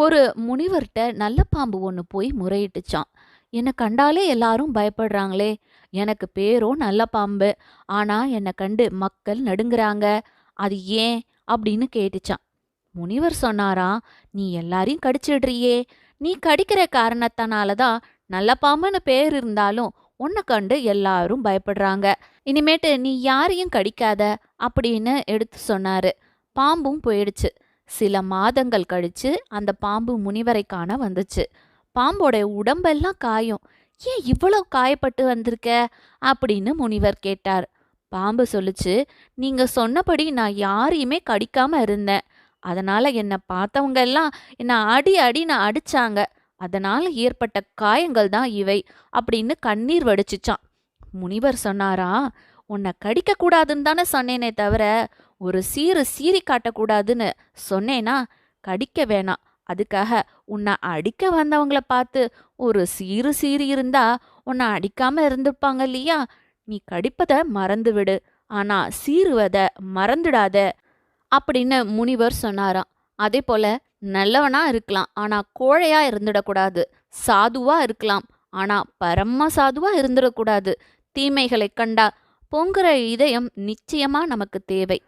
ஒரு முனிவர்கிட்ட நல்ல பாம்பு ஒன்று போய் முறையிட்டுச்சான் என்னை கண்டாலே எல்லாரும் பயப்படுறாங்களே எனக்கு பேரோ நல்ல பாம்பு ஆனால் என்னை கண்டு மக்கள் நடுங்குறாங்க அது ஏன்? அப்படின்னு கேட்டுச்சான் முனிவர் சொன்னாராம் நீ எல்லாரையும் கடிச்சிடுறியே நீ கடிக்கிற காரணத்தினால தான் நல்ல பாம்புன்னு பேர் இருந்தாலும் உன்னை கண்டு எல்லாரும் பயப்படுறாங்க. இனிமேட்டு நீ யாரையும் கடிக்காத அப்படின்னு எடுத்து சொன்னாரு. பாம்பும் போயிடுச்சு. சில மாதங்கள் கழித்து அந்த பாம்பு முனிவரை காண வந்துச்சு. பாம்போட உடம்பெல்லாம் காயம். ஏன் இவ்வளோ காயப்பட்டு வந்திருக்க? அப்படின்னு முனிவர் கேட்டார். பாம்பு சொல்லுச்சு நீங்கள் சொன்னபடி நான் யாரையுமே கடிக்காமல் இருந்தேன். அதனால் என்னை பார்த்தவங்க எல்லாம் என்னை அடி அடி நான் அடித்தாங்க அதனால் ஏற்பட்ட காயங்கள் தான் இவை அப்படின்னு கண்ணீர் வடிச்சுச்சான். முனிவர் சொன்னாரா உன்னை கடிக்கக்கூடாதுன்னு தானே சொன்னேனே தவிர ஒரு சீரு சீறி காட்டக்கூடாதுன்னு சொன்னேனா கடிக்க வேணாம். அதுக்காக உன்னை அடிக்க வந்தவங்கள பார்த்து ஒரு சீரு சீறி இருந்தா உன்னை அடிக்காம இருந்திருப்பாங்க இல்லையா? நீ கடிப்பதை மறந்து விடு. ஆனா சீருவத மறந்துடாத அப்படின்னு முனிவர் சொன்னாராம். அதே போல நல்லவனா இருக்கலாம். ஆனா கோழையா இருந்துடக்கூடாது. சாதுவா இருக்கலாம். ஆனா பரம சாதுவா இருந்துடக்கூடாது. தீமைகளை கண்டா பொங்குற இதயம் நிச்சயமா நமக்கு தேவை.